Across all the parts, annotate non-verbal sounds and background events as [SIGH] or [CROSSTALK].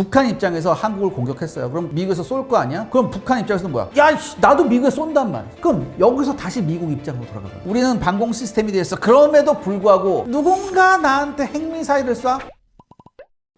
북한 입장에서 한국을 공격했어요. 그럼 미국에서 쏠 거 아니야? 그럼 북한 입장에서는 뭐야? 야, 씨, 나도 미국에 쏜단 말이야. 그럼 여기서 다시 미국 입장으로 돌아가. 우리는 방공 시스템이 있어. 그럼에도 불구하고 누군가 나한테 핵미사일을 쏴?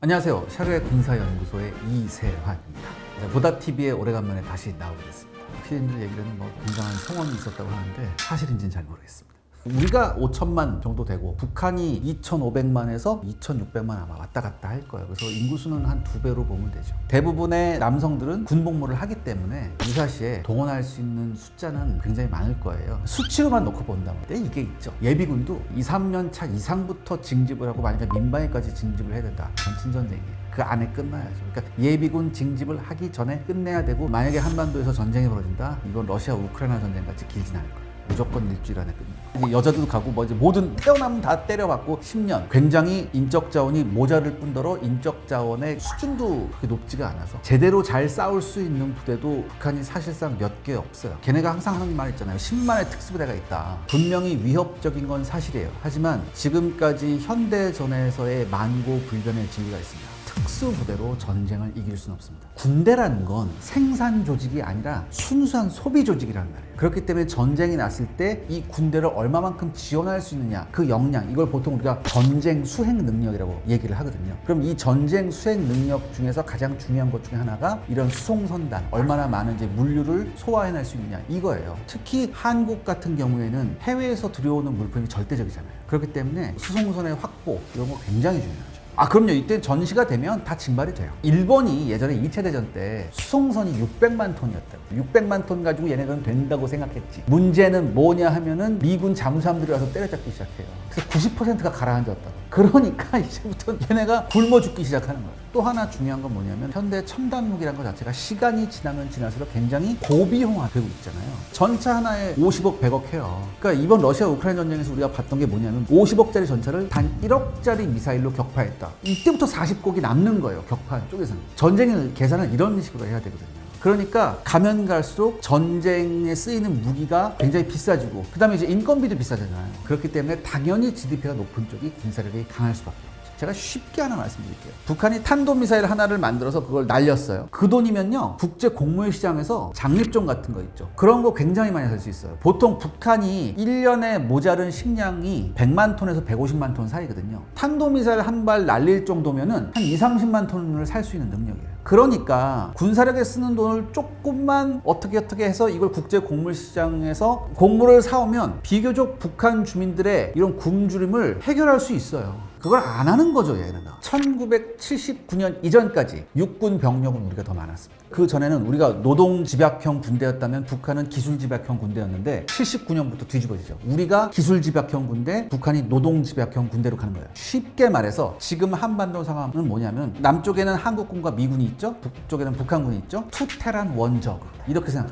안녕하세요. 샤르의 군사연구소의 이세환입니다. 네, 보다TV에 오래간만에 다시 나오게 됐습니다. 피디님들 얘기로는 뭐 굉장한 성원이 있었다고 하는데 사실인지는 잘 모르겠습니다. 우리가 5천만 정도 되고 북한이 2,500만에서 2,600만 아마 왔다 갔다 할 거예요. 그래서 인구수는 한 두 배로 보면 되죠. 대부분의 남성들은 군복무를 하기 때문에 유사시에 동원할 수 있는 숫자는 굉장히 많을 거예요. 수치로만 놓고 본다면 이게 있죠. 예비군도 2, 3년 차 이상부터 징집을 하고 만약에 민방위까지 징집을 해야 된다. 전 친전쟁이에요. 그 안에 끝나야죠. 그러니까 예비군 징집을 하기 전에 끝내야 되고 만약에 한반도에서 전쟁이 벌어진다. 이건 러시아 우크라이나 전쟁 같이 길진 않을 거예요. 무조건 일주일 안에 끝나. 여자들도 가고 뭐 이제 모든 태어나면 다 때려받고 10년. 굉장히 인적 자원이 모자를 뿐더러 인적 자원의 수준도 그렇게 높지가 않아서 제대로 잘 싸울 수 있는 부대도 북한이 사실상 몇 개 없어요. 걔네가 항상 하는 말 있잖아요. 10만의 특수부대가 있다. 분명히 위협적인 건 사실이에요. 하지만 지금까지 현대전에서의 만고 불변의 진리가 있습니다. 특수부대로 전쟁을 이길 수는 없습니다. 군대라는 건 생산 조직이 아니라 순수한 소비 조직이라는 말이에요. 그렇기 때문에 전쟁이 났을 때 이 군대를 얼마만큼 지원할 수 있느냐 그 역량 이걸 보통 우리가 전쟁 수행 능력이라고 얘기를 하거든요. 그럼 이 전쟁 수행 능력 중에서 가장 중요한 것 중에 하나가 이런 수송선단 얼마나 많은 이제 물류를 소화해낼 수 있느냐 이거예요. 특히 한국 같은 경우에는 해외에서 들여오는 물품이 절대적이잖아요. 그렇기 때문에 수송선의 확보 이런 거 굉장히 중요하죠. 아 그럼요. 이때 전시가 되면 다 증발이 돼요. 일본이 예전에 2차 대전 때 수송선이 600만 톤이었다고 600만 톤 가지고 얘네들은 된다고 생각했지. 문제는 뭐냐 하면은 미군 잠수함들이 와서 때려잡기 시작해요. 그래서 90%가 가라앉았다고 그러니까 [LAUGHS] 이제부터 얘네가 굶어 죽기 시작하는 거예요 또 하나 중요한 건 뭐냐면 현대 첨단 무기란 것 자체가 시간이 지나면 지날수록 굉장히 고비용화되고 있잖아요 전차 하나에 50억 100억 해요 그러니까 이번 러시아 우크라이나 전쟁에서 우리가 봤던 게 뭐냐면 50억짜리 전차를 단 1억짜리 미사일로 격파했다 이때부터 40곡이 남는 거예요 격파한 쪽에서는 전쟁을 계산을 이런 식으로 해야 되거든요 그러니까 가면 갈수록 전쟁에 쓰이는 무기가 굉장히 비싸지고 그다음에 이제 인건비도 비싸잖아요. 그렇기 때문에 당연히 GDP가 높은 쪽이 군사력이 강할 수밖에. 제가 쉽게 하나 말씀드릴게요. 북한이 탄도미사일 하나를 만들어서 그걸 날렸어요. 그 돈이면요, 국제 공무회 시장에서 장립종 같은 거 있죠. 그런 거 굉장히 많이 살 수 있어요. 보통 북한이 1년에 모자른 식량이 100만 톤에서 150만 톤 사이거든요. 탄도미사일 한 발 날릴 정도면은 한 2, 30만 톤을 살 수 있는 능력이에요. 그러니까 군사력에 쓰는 돈을 조금만 어떻게 어떻게 해서 이걸 국제 곡물 시장에서 곡물을 사오면 비교적 북한 주민들의 이런 굶주림을 해결할 수 있어요. 그걸 안 하는 거죠, 얘는. 1979년 이전까지 육군 병력은 우리가 더 많았습니다. 그 전에는 우리가 노동 집약형 군대였다면 북한은 기술 집약형 군대였는데 79년부터 뒤집어지죠. 우리가 기술 집약형 군대, 북한이 노동 집약형 군대로 가는 거예요. 쉽게 말해서 지금 한반도 상황은 뭐냐면 남쪽에는 한국군과 미군이 있죠. 북쪽에는 북한군이 있죠. 투테란 원적 이렇게 돼요.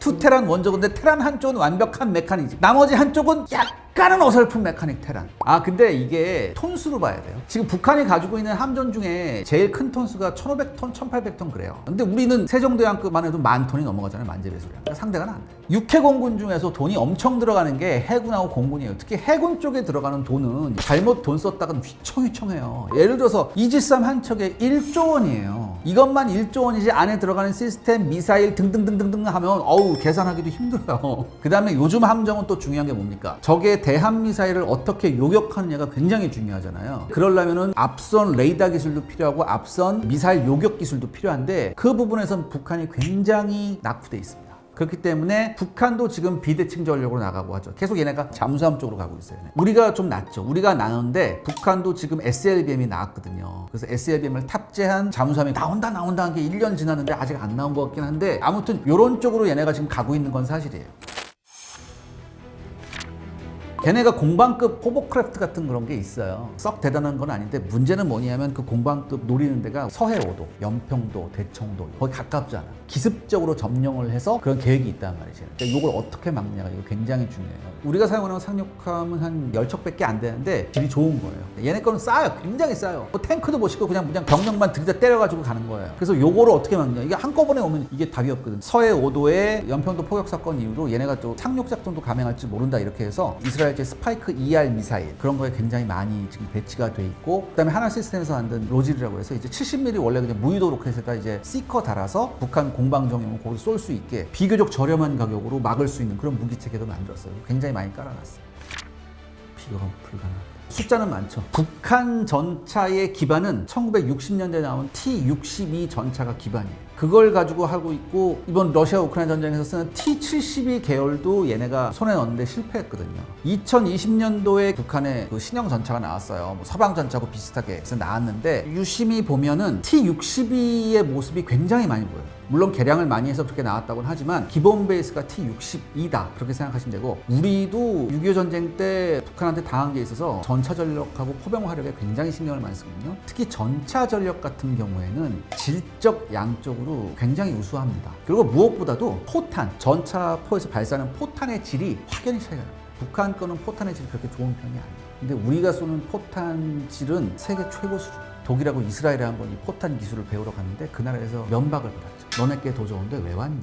투테란 원적인데 테란 한쪽은 완벽한 메카니즘 나머지 한쪽은 약 간은 어설픈 메카닉 테란. 아 근데 이게 톤수로 봐야 돼요. 지금 북한이 가지고 있는 함전 중에 제일 큰 톤수가 1500톤 1800톤 그래요. 근데 우리는 세종대왕급만 해도 만 톤이 넘어가잖아요 만재배수량. 그러니까 상대가 안 돼. 육해 공군 중에서 돈이 엄청 들어가는 게 해군하고 공군이에요. 특히 해군 쪽에 들어가는 돈은 잘못 돈 썼다가는 휘청휘청해요. 예를 들어서 이지삼 한 척에 1조 원이에요. 이것만 1조 원이지 안에 들어가는 시스템 미사일 등등등등등 하면 어우 계산하기도 힘들어요. [LAUGHS] 그 다음에 요즘 함정은 또 중요한 게 뭡니까? 적의 대함 미사일을 어떻게 요격하느냐가 굉장히 중요하잖아요. 그러려면은 앞선 레이더 기술도 필요하고 앞선 미사일 요격 기술도 필요한데 그 부분에선 북한이 굉장히 낙후돼 있습니다. 그렇기 때문에 북한도 지금 비대칭 전력으로 나가고 하죠. 계속 얘네가 잠수함 쪽으로 가고 있어요. 우리가 좀 낫죠. 우리가 나는데 북한도 지금 SLBM이 나왔거든요. 그래서 SLBM을 탑재한 잠수함이 나온다 나온다 한 게 1년 지났는데 아직 안 나온 것 같긴 한데 아무튼 이런 쪽으로 얘네가 지금 가고 있는 건 사실이에요. 걔네가 공방급 호버크래프트 같은 그런 게 있어요. 썩 대단한 건 아닌데 문제는 뭐냐면 그 공방급 노리는 데가 서해오도, 연평도, 대청도 거기 가깝잖아. 기습적으로 점령을 해서 그런 계획이 있단 말이지. 그러니까 이걸 어떻게 막냐가 이거 굉장히 중요해요. 우리가 사용하는 상륙함은 한 10척밖에 안 되는데 질이 좋은 거예요. 얘네 거는 싸요. 굉장히 싸요. 뭐 탱크도 못 싣고 그냥 그냥 병력만 들이다 때려가지고 가는 거예요. 그래서 요거를 어떻게 막냐. 이게 한꺼번에 오면 이게 답이었거든. 서해 오도의 연평도 포격 사건 이후로 얘네가 또 상륙 작전도 감행할지 모른다 이렇게 해서 이스라엘 이제 스파이크 ER 미사일 그런 거에 굉장히 많이 지금 배치가 돼 있고 그다음에 하나 시스템에서 만든 로질이라고 해서 이제 70mm 원래 그냥 무유도 로켓에다 이제 시커 달아서 북한 공방정용을 거기 쏠수 있게 비교적 저렴한 가격으로 막을 수 있는 그런 무기 체계도 만들었어요. 굉장히 많이 깔아놨어요. 비교가 불가능합니다. 숫자는 많죠. 북한 전차의 기반은 1960년대에 나온 T-62 전차가 기반이에요. 그걸 가지고 하고 있고 이번 러시아 우크라이나 전쟁에서 쓰는 T-72 계열도 얘네가 손에 넣는데 실패했거든요. 2020년도에 북한의 그 신형 전차가 나왔어요. 뭐 서방 전차하고 비슷하게 나왔는데 유심히 보면은 T-62의 모습이 굉장히 많이 보여요. 물론 개량을 많이 해서 그렇게 나왔다고는 하지만 기본 베이스가 T-62다. 그렇게 생각하시면 되고 우리도 6.25 전쟁 때 북한한테 당한 게 있어서 전차 전력하고 포병 화력에 굉장히 신경을 많이 쓰거든요. 특히 전차 전력 같은 경우에는 질적 양적으로 굉장히 우수합니다. 그리고 무엇보다도 포탄 전차 포에서 발사하는 포탄의 질이 확연히 차이가 나요. 북한 거는 포탄의 질이 그렇게 좋은 편이 아니에요. 근데 우리가 쏘는 포탄 질은 세계 최고 수준 독일하고 이스라엘에 한 번 이 포탄 기술을 배우러 갔는데 그 나라에서 면박을 받았죠. 너네께 더 좋은데 왜 왔니?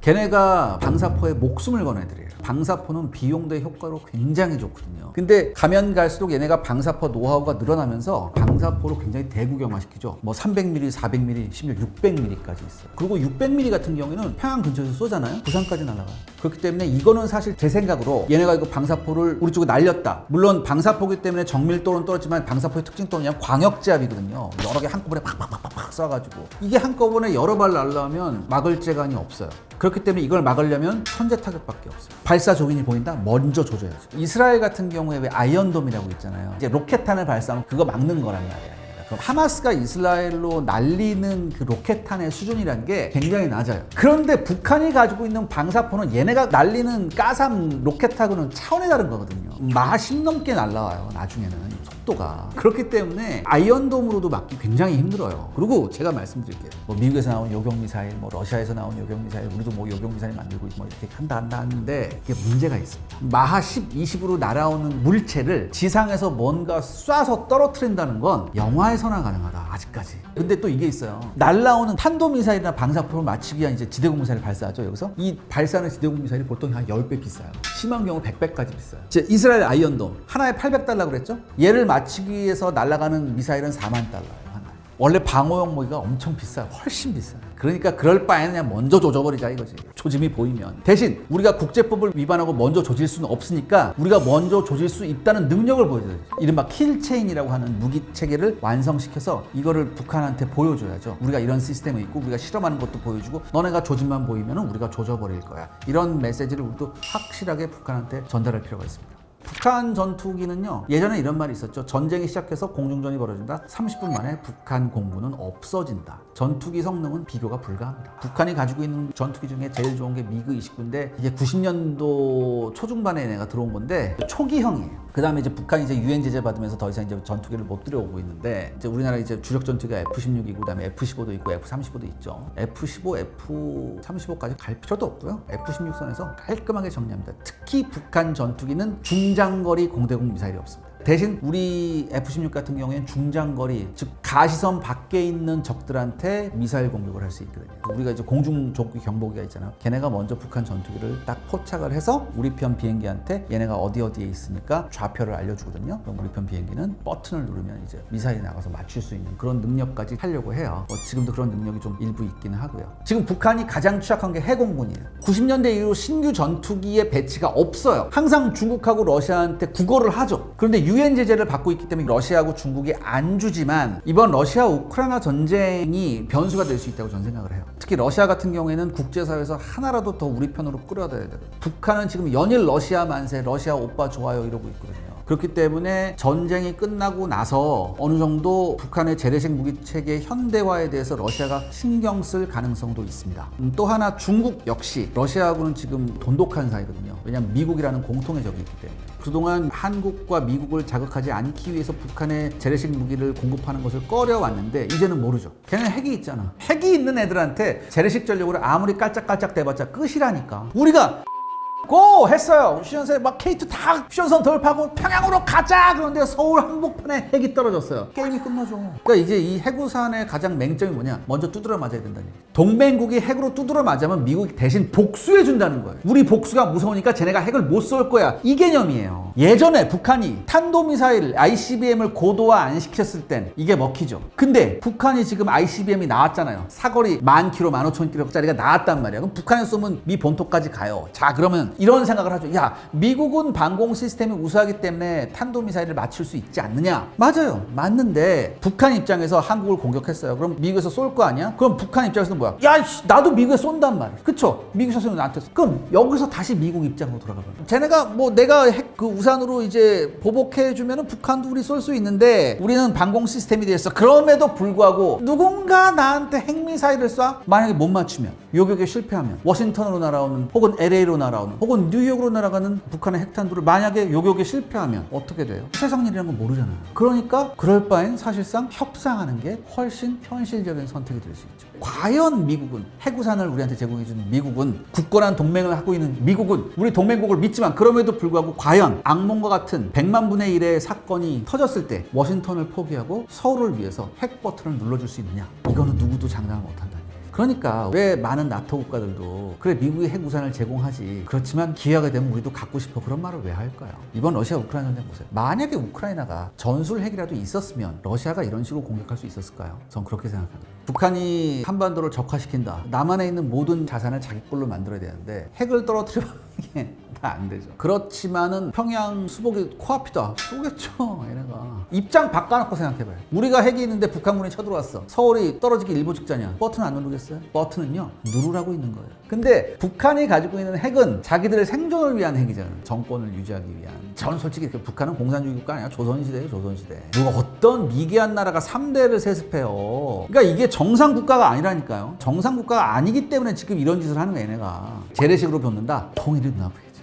걔네가 방사포에 목숨을 건애드려요. 방사포는 비용 대 효과로 굉장히 좋거든요. 근데 가면 갈수록 얘네가 방사포 노하우가 늘어나면서 방사포로 굉장히 대구경화시키죠. 뭐 300mm, 400mm, 심지어 600mm까지 있어요. 그리고 600mm 같은 경우에는 평양 근처에서 쏘잖아요. 부산까지 날아가요. 그렇기 때문에 이거는 사실 제 생각으로 얘네가 이거 방사포를 우리 쪽에 날렸다. 물론 방사포기 때문에 정밀도는 떨어지만 방사포의 특징 또는 그냥 광역제압이거든요. 여러 개 한꺼번에 팍팍팍팍 쏴가지고 이게 한꺼번에 여러 발 날라오면 막을 재간이 없어요. 그렇기 때문에 이걸 막으려면 선제 타격밖에 없어요. 발사 조인이 보인다? 먼저 조져야죠. 이스라엘 같은 경우에 왜 아이언돔이라고 있잖아요. 이제 로켓탄을 발사하면 그거 막는 거란 말이에요. 하마스가 이스라엘로 날리는 그 로켓탄의 수준이라는 게 굉장히 낮아요. 그런데 북한이 가지고 있는 방사포는 얘네가 날리는 가삼 로켓하고는 차원이 다른 거거든요. 10 넘게 날라와요. 나중에는 속도가. 그렇기 때문에 아이언돔으로도 막기 굉장히 힘들어요. 그리고 제가 말씀드릴게요. 뭐 미국에서 나온 요격 미사일, 뭐 러시아에서 나온 요격 미사일, 우리도 뭐 요격 미사일 만들고 뭐 이렇게 한다 한다 하는데 이게 문제가 있습니다. 마하 10, 20으로 날아오는 물체를 지상에서 뭔가 쏴서 떨어뜨린다는 건 영화에서나 가능하다. 아직까지. 근데 또 이게 있어요. 날라오는 탄도미사일이나 방사포를 맞추기 위한 이제 지대공 미사일을 발사하죠. 여기서 이 발사하는 지대공 미사일이 보통 한 10배 비싸요. 심한 경우 100배까지 비싸요. 이제 이스라엘 아이언돔 하나에 800달러 그랬죠? 얘를 맞추기 위해서 날아가는 미사일은 4만 달러예요. 하나에. 원래 방어용 무기가 엄청 비싸요. 훨씬 비싸요. 그러니까 그럴 바에는 그냥 먼저 조져버리자 이거지. 조짐이 보이면. 대신 우리가 국제법을 위반하고 먼저 조질 수는 없으니까 우리가 먼저 조질 수 있다는 능력을 보여줘야죠. 이른바 킬체인이라고 하는 무기 체계를 완성시켜서 이거를 북한한테 보여줘야죠. 우리가 이런 시스템이 있고 우리가 실험하는 것도 보여주고 너네가 조짐만 보이면 우리가 조져버릴 거야. 이런 메시지를 우리도 확실하게 북한한테 전달할 필요가 있습니다. 북한 전투기는요 예전에 이런 말이 있었죠. 전쟁이 시작해서 공중전이 벌어진다. 30분 만에 북한 공군은 없어진다. 전투기 성능은 비교가 불가합니다. 북한이 가지고 있는 전투기 중에 제일 좋은 게 미그 29인데 이게 90년도 초중반에 내가 들어온 건데 초기형이에요. 그 다음에 이제 북한이 이제 유엔 제재 받으면서 더 이상 이제 전투기를 못 들여오고 있는데 이제 우리나라 이제 주력 전투기가 F-16이고 그다음에 F-15도 있고 F-35도 있죠. F-15, F-35까지 갈 필요도 없고요. F-16선에서 깔끔하게 정리합니다. 특히 북한 전투기는 중 장거리 공대공 미사일이 없습니다. 대신 우리 F-16 같은 경우에는 중장거리, 즉 가시선 밖에 있는 적들한테 미사일 공격을 할 수 있거든요. 우리가 이제 공중 조기 경보기가 있잖아요. 걔네가 먼저 북한 전투기를 딱 포착을 해서 우리 편 비행기한테 얘네가 어디 어디에 있으니까 좌표를 알려주거든요. 그럼 우리 편 비행기는 버튼을 누르면 이제 미사일이 나가서 맞출 수 있는 그런 능력까지 하려고 해요. 뭐 지금도 그런 능력이 좀 일부 있기는 하고요. 지금 북한이 가장 취약한 게 해공군이에요. 90년대 이후 신규 전투기의 배치가 없어요. 항상 중국하고 러시아한테 국어를 하죠. 그런데 유엔 제재를 받고 있기 때문에 러시아하고 중국이 안 주지만 이번 러시아 우크라이나 전쟁이 변수가 될 수 있다고 저는 생각을 해요. 특히 러시아 같은 경우에는 국제사회에서 하나라도 더 우리 편으로 끌어들여야 돼요. 북한은 지금 연일 러시아 만세, 러시아 오빠 좋아요 이러고 있거든요. 그렇기 때문에 전쟁이 끝나고 나서 어느 정도 북한의 재래식 무기 체계 현대화에 대해서 러시아가 신경 쓸 가능성도 있습니다. 음, 또 하나 중국 역시 러시아하고는 지금 돈독한 사이거든요. 왜냐하면 미국이라는 공통의 적이 있기 때문에. 그동안 한국과 미국을 자극하지 않기 위해서 북한의 재래식 무기를 공급하는 것을 꺼려왔는데 이제는 모르죠. 걔는 핵이 있잖아. 핵이 있는 애들한테 재래식 전력으로 아무리 깔짝깔짝 대봤자 끝이라니까. 우리가 고 했어요. 휴전선 막 K2 다 휴전선 돌파하고 평양으로 가자. 그런데 서울 한복판에 핵이 떨어졌어요. 게임이 끝나죠. 그러니까 이제 이 해구산의 가장 맹점이 뭐냐? 먼저 두드려 맞아야 된다는 얘기. 동맹국이 핵으로 두드려 맞으면 미국이 대신 복수해 준다는 거예요. 우리 복수가 무서우니까 쟤네가 핵을 못 쏠 거야. 이 개념이에요. 예전에 북한이 탄도미사일 ICBM을 고도화 안 시켰을 땐 이게 먹히죠. 근데 북한이 지금 ICBM이 나왔잖아요. 사거리 만 킬로, 만 오천 킬로짜리가 나왔단 말이야. 그럼 북한에 쏘면 미 본토까지 가요. 자, 그러면 이런 생각을 하죠. 야, 미국은 방공 시스템이 우수하기 때문에 탄도미사일을 맞출 수 있지 않느냐? 맞아요. 맞는데 북한 입장에서 한국을 공격했어요. 그럼 미국에서 쏠 거 아니야? 그럼 북한 입장에서는 뭐야? 야, 씨, 나도 미국에 쏜단 말이야. 그쵸? 미국 쏘면 나한테 쏘. 그럼 여기서 다시 미국 입장으로 돌아가 버려. 쟤네가 뭐 내가 핵 그 우산으로 이제 보복해 주면은 북한도 우리 쏠 수 있는데 우리는 방공 시스템이 돼 있어. 그럼에도 불구하고 누군가 나한테 핵미사일을 쏴? 만약에 못 맞추면 요격에 실패하면 워싱턴으로 날아오는 혹은 LA로 날아오는 혹은 뉴욕으로 날아가는 북한의 핵탄두를 만약에 요격에 실패하면 어떻게 돼요? 세상 일이라는 건 모르잖아요. 그러니까 그럴 바엔 사실상 협상하는 게 훨씬 현실적인 선택이 될 수 있죠. 과연 미국은 해구산을 우리한테 제공해주는 미국은 굳건한 동맹을 하고 있는 미국은 우리 동맹국을 믿지만 그럼에도 불구하고 과연 악몽과 같은 100만 분의 1의 사건이 터졌을 때 워싱턴을 포기하고 서울을 위해서 핵 버튼을 눌러줄 수 있느냐? 이거는 누구도 장담을 못한다. 그러니까 왜 많은 나토 국가들도 그래 미국이 핵 우산을 제공하지 그렇지만 기회가 되면 우리도 갖고 싶어 그런 말을 왜 할까요? 이번 러시아 우크라이나 전쟁 보세요. 만약에 우크라이나가 전술 핵이라도 있었으면 러시아가 이런 식으로 공격할 수 있었을까요? 전 그렇게 생각합니다. 북한이 한반도를 적화시킨다. 남한에 있는 모든 자산을 자기 걸로 만들어야 되는데 핵을 떨어뜨리면 이게 다 안 되죠. 그렇지만은 평양 수복이 코앞이다. 쏘겠죠, 얘네가. 입장 바꿔놓고 생각해봐요. 우리가 핵이 있는데 북한군이 쳐들어왔어. 서울이 떨어지기 일보 직전이야. 버튼 안 누르겠어요? 버튼은요, 누르라고 있는 거예요. 근데 북한이 가지고 있는 핵은 자기들의 생존을 위한 핵이잖아요. 정권을 유지하기 위한. 저는 솔직히 그 북한은 공산주의 국가 아니야. 조선시대예요, 조선시대. 누가 어떤 미개한 나라가 3대를 세습해요. 그러니까 이게 정상 국가가 아니라니까요. 정상 국가가 아니기 때문에 지금 이런 짓을 하는 얘네가. 재래식으로 놓는다? 통 일이 눈앞이겠죠.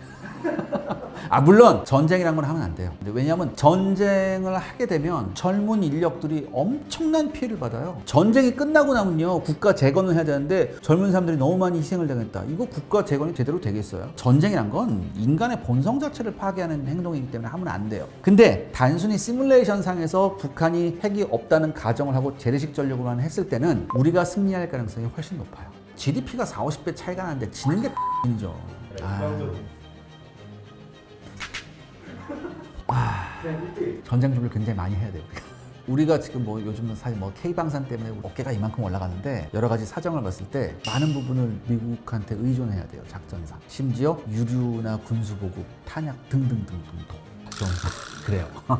아 물론 전쟁이란 건 하면 안 돼요. 왜냐하면 전쟁을 하게 되면 젊은 인력들이 엄청난 피해를 받아요. 전쟁이 끝나고 나면요 국가 재건을 해야 되는데 젊은 사람들이 너무 많이 희생을 당했다. 이거 국가 재건이 제대로 되겠어요? 전쟁이란 건 인간의 본성 자체를 파괴하는 행동이기 때문에 하면 안 돼요. 근데 단순히 시뮬레이션 상에서 북한이 핵이 없다는 가정을 하고 재래식 전력으로만 했을 때는 우리가 승리할 가능성이 훨씬 높아요. GDP가 4, 50배 차이가 나는데 지는 게 X이죠. 아. 전쟁 준비를 굉장히 많이 해야 돼요. 우리가 지금 뭐 요즘은 사실 뭐 K방산 때문에 어깨가 이만큼 올라가는데 여러 가지 사정을 봤을 때 많은 부분을 미국한테 의존해야 돼요. 작전상. 심지어 유류나 군수보급, 탄약 등등등등도. 좀 그래요. [LAUGHS]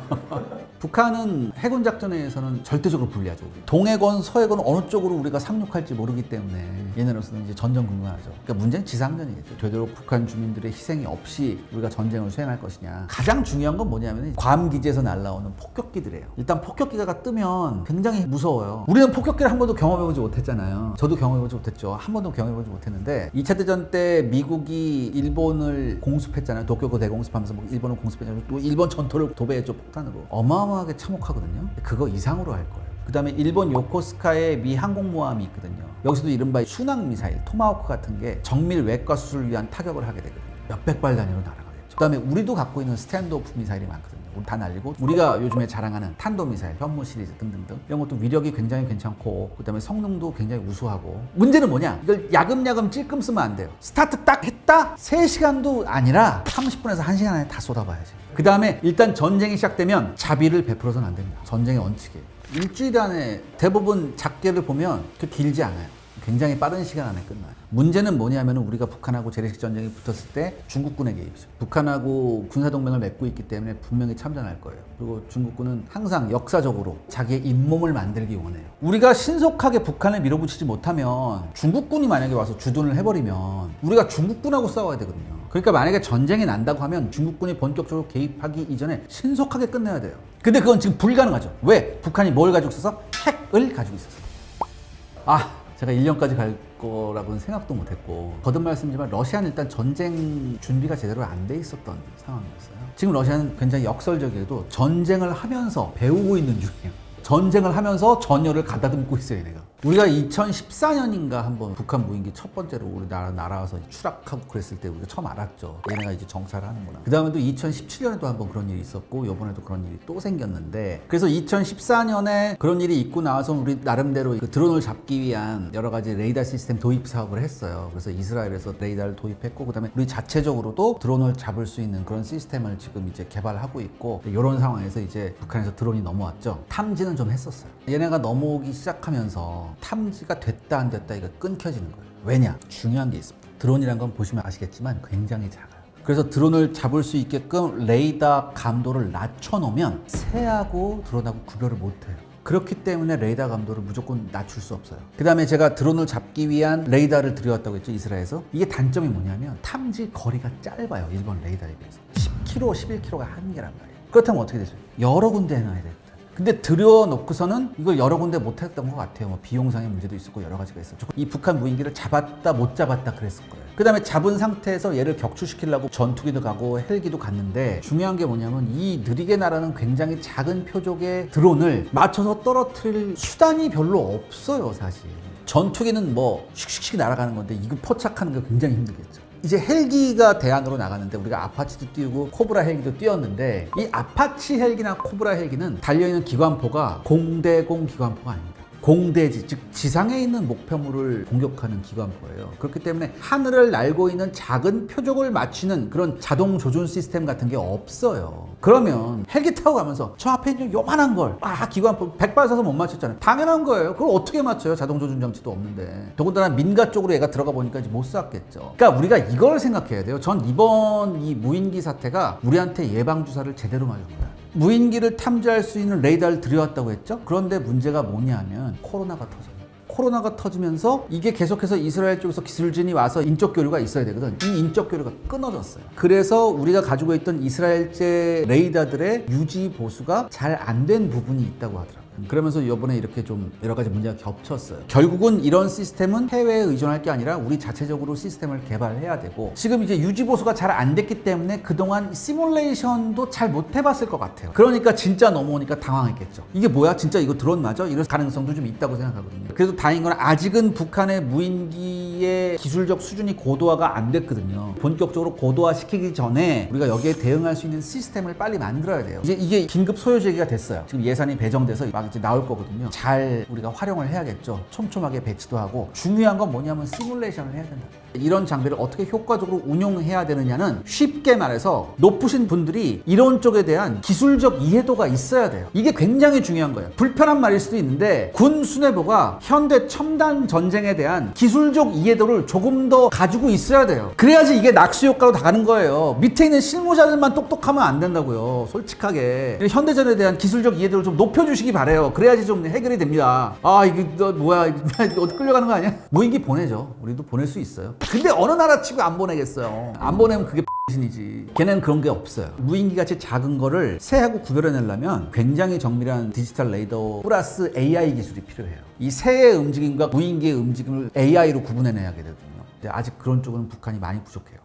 북한은 해군 작전에서는 절대적으로 불리하죠. 우리. 동해권, 서해권 어느 쪽으로 우리가 상륙할지 모르기 때문에 얘네로서는 이제 전전긍긍하죠. 그러니까 문제는 지상전이겠죠. 되도록 북한 주민들의 희생이 없이 우리가 전쟁을 수행할 것이냐. 가장 중요한 건 뭐냐면 괌 기지에서 날라오는 폭격기들이에요. 일단 폭격기가 뜨면 굉장히 무서워요. 우리는 폭격기를 한 번도 경험해보지 못했잖아요. 저도 경험해보지 못했죠. 한 번도 경험해보지 못했는데 2차 대전 때 미국이 일본을 공습했잖아요. 도쿄고 대공습하면서 뭐 일본을 공습했잖아요. 또 일본 전토를 도배했죠 폭탄으로. 어마어마하게 참혹하거든요. 그거 이상으로 할 거예요. 그 다음에 일본 요코스카에 미 항공모함이 있거든요. 여기서도 이른바 순항 미사일, 토마호크 같은 게 정밀 외과 수술을 위한 타격을 하게 되거든요. 몇백 발 단위로 날아가겠죠. 그 다음에 우리도 갖고 있는 스탠드오프 미사일이 많거든요. 다 날리고 우리가 요즘에 자랑하는 탄도 미사일, 현무 시리즈 등등등 이런 것도 위력이 굉장히 괜찮고 그다음에 성능도 굉장히 우수하고 문제는 뭐냐? 이걸 야금야금 찔끔 쓰면 안 돼요. 스타트 딱 했다 3시간도 아니라 30분에서 1시간 안에 다 쏟아봐야지. 그 다음에 일단 전쟁이 시작되면 자비를 베풀어서는 안 됩니다. 전쟁의 원칙이에요. 일주일 안에 대부분 작계를 보면 그 길지 않아요. 굉장히 빠른 시간 안에 끝나요. 문제는 뭐냐면 우리가 북한하고 재래식 전쟁이 붙었을 때 중국군의 개입이죠. 북한하고 군사동맹을 맺고 있기 때문에 분명히 참전할 거예요. 그리고 중국군은 항상 역사적으로 자기의 잇몸을 만들기 원해요. 우리가 신속하게 북한을 밀어붙이지 못하면 중국군이 만약에 와서 주둔을 해버리면 우리가 중국군하고 싸워야 되거든요. 그러니까 만약에 전쟁이 난다고 하면 중국군이 본격적으로 개입하기 이전에 신속하게 끝내야 돼요. 근데 그건 지금 불가능하죠. 왜? 북한이 뭘 가지고 있어서? 핵을 가지고 있어서. 아, 제가 1년까지 갈 거라고는 생각도 못 했고, 거듭 말씀드리지만 러시아는 일단 전쟁 준비가 제대로 안 돼 있었던 상황이었어요. 지금 러시아는 굉장히 역설적이어도 전쟁을 하면서 배우고 있는 중이에요. 전쟁을 하면서 전열을 가다듬고 있어요, 얘네가. 우리가 2014년인가 한번 북한 무인기 첫 번째로 우리나라 날아와서 추락하고 그랬을 때 우리가 처음 알았죠. 얘네가 이제 정찰을 하는구나. 그 다음에도 2017년에도 한번 그런 일이 있었고 이번에도 그런 일이 또 생겼는데 그래서 2014년에 그런 일이 있고 나와서 우리 나름대로 그 드론을 잡기 위한 여러 가지 레이더 시스템 도입 사업을 했어요. 그래서 이스라엘에서 레이더를 도입했고 그다음에 우리 자체적으로도 드론을 잡을 수 있는 그런 시스템을 지금 이제 개발하고 있고 이런 상황에서 이제 북한에서 드론이 넘어왔죠. 탐지는 좀 했었어요. 얘네가 넘어오기 시작하면서 탐지가 됐다 안 됐다 이거 끊겨지는 거예요. 왜냐? 중요한 게 있습니다. 드론이란 건 보시면 아시겠지만 굉장히 작아요. 그래서 드론을 잡을 수 있게끔 레이더 감도를 낮춰놓으면 새하고 드론하고 구별을 못해요. 그렇기 때문에 레이더 감도를 무조건 낮출 수 없어요. 그 다음에 제가 드론을 잡기 위한 레이더를 들여왔다고 했죠, 이스라엘에서. 이게 단점이 뭐냐면 탐지 거리가 짧아요, 일본 레이더에 비해서. 10km, 11km가 한계란 말이에요. 그렇다면 어떻게 되죠? 여러 군데 해놔야 돼요. 근데 들여놓고서는 이걸 여러 군데 못했던 것 같아요. 뭐 비용상의 문제도 있었고 여러 가지가 있었죠. 이 북한 무인기를 잡았다 못 잡았다 그랬을 거예요. 그 다음에 잡은 상태에서 얘를 격추시키려고 전투기도 가고 헬기도 갔는데 중요한 게 뭐냐면 이 느리게 날아는 굉장히 작은 표적의 드론을 맞춰서 떨어뜨릴 수단이 별로 없어요 사실. 전투기는 뭐 슉슉슉 날아가는 건데 이거 포착하는 게 굉장히 힘들겠죠. 이제 헬기가 대안으로 나가는데 우리가 아파치도 띄우고 코브라 헬기도 띄웠는데 이 아파치 헬기나 코브라 헬기는 달려있는 기관포가 공대공 기관포가 아닙니다. 공대지 즉 지상에 있는 목표물을 공격하는 기관포예요. 그렇기 때문에 하늘을 날고 있는 작은 표적을 맞추는 그런 자동 조준 시스템 같은 게 없어요. 그러면 헬기 타고 가면서 저 앞에 있는 요만한 걸, 아, 기관포 100발 쏴서 못 맞췄잖아요. 당연한 거예요. 그걸 어떻게 맞춰요? 자동 조준 장치도 없는데. 더군다나 민가 쪽으로 얘가 들어가 보니까 이제 못 쐈겠죠. 그러니까 우리가 이걸 생각해야 돼요. 전 이번 이 무인기 사태가 우리한테 예방 주사를 제대로 맞은 거야. 무인기를 탐지할 수 있는 레이더를 들여왔다고 했죠? 그런데 문제가 뭐냐면 코로나가 터져요. 코로나가 터지면서 이게 계속해서 이스라엘 쪽에서 기술진이 와서 인적 교류가 있어야 되거든. 이 인적 교류가 끊어졌어요. 그래서 우리가 가지고 있던 이스라엘제 레이더들의 유지 보수가 잘 안 된 부분이 있다고 하더라고요. 그러면서 이번에 이렇게 좀 여러 가지 문제가 겹쳤어요. 결국은 이런 시스템은 해외에 의존할 게 아니라 우리 자체적으로 시스템을 개발해야 되고 지금 이제 유지 보수가 잘 안 됐기 때문에 그동안 시뮬레이션도 잘 못 해봤을 것 같아요. 그러니까 진짜 넘어오니까 당황했겠죠. 이게 뭐야? 진짜 이거 드론 맞아? 이럴 가능성도 좀 있다고 생각하거든요. 그래도 다행인 건 아직은 북한의 무인기의 기술적 수준이 고도화가 안 됐거든요. 본격적으로 고도화 시키기 전에 우리가 여기에 대응할 수 있는 시스템을 빨리 만들어야 돼요. 이제 이게 긴급 소요 제기가 됐어요. 지금 예산이 배정돼서 막 이제 나올 거거든요. 잘 우리가 활용을 해야겠죠. 촘촘하게 배치도 하고 중요한 건 뭐냐면 시뮬레이션을 해야 된다. 이런 장비를 어떻게 효과적으로 운용해야 되느냐는 쉽게 말해서 높으신 분들이 이런 쪽에 대한 기술적 이해도가 있어야 돼요. 이게 굉장히 중요한 거예요. 불편한 말일 수도 있는데 군 수뇌부가 현대 첨단 전쟁에 대한 기술적 이해도를 조금 더 가지고 있어야 돼요. 그래야지 이게 낙수 효과로 나가는 거예요. 밑에 있는 실무자들만 똑똑하면 안 된다고요. 솔직하게 현대전에 대한 기술적 이해도를 좀 높여주시기 바래요. 그래야지 좀 해결이 됩니다. 아 이게 너 뭐야 [LAUGHS] 어디 끌려가는 거 아니야? 무인기 보내죠. 우리도 보낼 수 있어요. 근데 어느 나라 치고 안 보내겠어요. 안 보내면 그게 [LAUGHS] 신이지. 걔네는 그런 게 없어요. 무인기 같이 작은 거를 새하고 구별해내려면 굉장히 정밀한 디지털 레이더 플러스 AI 기술이 필요해요. 이 새의 움직임과 무인기의 움직임을 AI로 구분해내야 되거든요. 근데 아직 그런 쪽은 북한이 많이 부족해요.